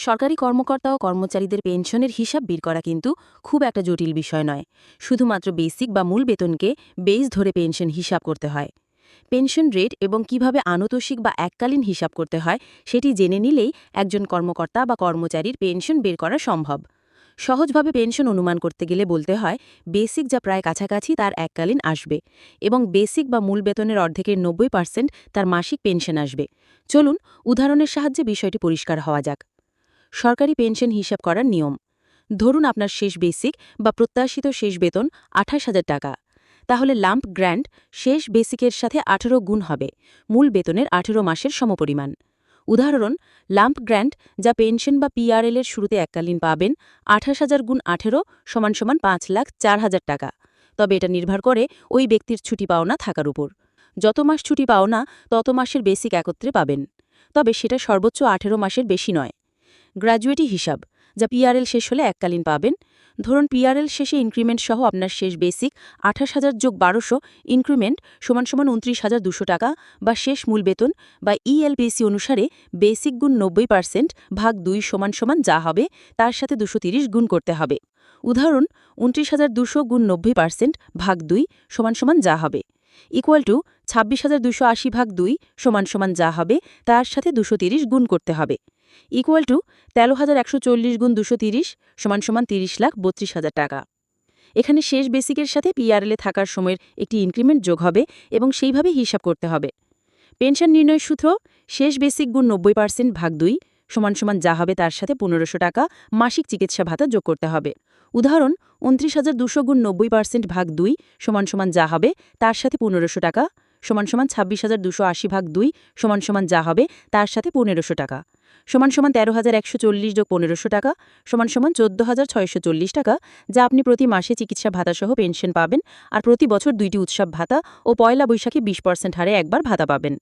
সরকারি কর্মকর্তা ও কর্মচারীদের পেনশনের হিসাব বের করা কিন্তু খুব একটা জটিল বিষয় নয়। শুধুমাত্র বেসিক বা মূল বেতনকে বেস ধরে পেনশন হিসাব করতে হয়। পেনশন রেট এবং কীভাবে আনতোষিক বা এককালীন হিসাব করতে হয় সেটি জেনে নিলেই একজন কর্মকর্তা বা কর্মচারীর পেনশন বের করা সম্ভব। সহজভাবে পেনশন অনুমান করতে গেলে বলতে হয়, বেসিক যা প্রায় কাছাকাছি তার এককালীন আসবে এবং বেসিক বা মূল বেতনের অর্ধেকের নব্বই পার্সেন্ট তার মাসিক পেনশন আসবে। চলুন, উদাহরণের সাহায্যে বিষয়টি পরিষ্কার হওয়া যাক। সরকারি পেনশন হিসাব করার নিয়ম। ধরুন আপনার শেষ বেসিক বা প্রত্যাশিত শেষ বেতন আঠাশ হাজার টাকা। তাহলে লাম্প গ্র্যান্ড শেষ বেসিকের সাথে আঠেরো গুণ হবে, মূল বেতনের আঠেরো মাসের সমপরিমাণ। উদাহরণ, লাম্প গ্র্যান্ড যা পেনশন বা পিআরএল এর শুরুতে এককালীন পাবেন আঠাশ হাজার গুণ আঠেরো সমান সমান পাঁচ লাখ চার হাজার টাকা। তবে এটা নির্ভর করে ওই ব্যক্তির ছুটি পাওনা থাকার উপর। যত মাস ছুটি পাওনা, তত মাসের বেসিক একত্রে পাবেন। তবে সেটা সর্বোচ্চ আঠেরো মাসের বেশি নয়। গ্র্যাজুয়েটি হিসাব, যা পিআরএল শেষ হলে এককালীন পাবেন। ধরুন পিআরএল শেষে ইনক্রিমেন্ট সহ আপনার শেষ বেসিক আঠাশ হাজার যোগ বারোশো ইনক্রিমেন্ট সমান সমান উনত্রিশ হাজার দুশো টাকা বা শেষ মূল বেতন বা ইএলপিসি অনুসারে বেসিক গুণ নব্বই পার্সেন্ট ভাগ দুই সমান সমান যা হবে, তার সাথে দুশো তিরিশ গুণ করতে হবে। উদাহরণ উনত্রিশ হাজার দুশো গুণ নব্বই পার্সেন্ট ভাগ দুই সমান সমান যা হবে। ইকুয়াল টু ছাব্বিশ হাজার দুশো আশি ভাগ দুই সমান সমান যা হবে, তার সাথে দুশো তিরিশ গুণ করতে হবে। ইকুয়াল টু তেরো হাজার একশো চল্লিশ গুণ দুশো তিরিশ সমান সমান তিরিশ লাখ বত্রিশ হাজার টাকা। এখানে শেষ বেসিকের সাথে পিআরএলে থাকার সময়ের একটি ইনক্রিমেন্ট যোগ হবে এবং সেইভাবে হিসাব করতে হবে। পেনশন নির্ণয় সূত্র, শেষ বেসিক গুণ নব্বই পার্সেন্ট ভাগ দুই সমান সমান যা হবে তার সাথে পনেরোশো টাকা মাসিক চিকিৎসা ভাতা যোগ করতে হবে। উদাহরণ উনত্রিশ হাজার দুশো গুণ নব্বই পার্সেন্ট ভাগ দুই সমান সমান যা হবে তার সাথে পনেরোশো টাকা সমান সমান ছাব্বিশ হাজার দুশো আশি ভাগ দুই সমান সমান যা হবে তার সাথে পনেরোশো টাকা। সমান সমান তেরো হাজার একশো চল্লিশ যোগ পনেরোশো টাকা সমান সমান চোদ্দ হাজার ছয়শো চল্লিশ টাকা যা আপনি প্রতি মাসে চিকিৎসা ভাতা সহ পেনশন পাবেন আর প্রতি বছর দুইটি উৎসব ভাতা ও পয়লা বৈশাখে বিশ পার্সেন্ট হারে একবার ভাতা পাবেন।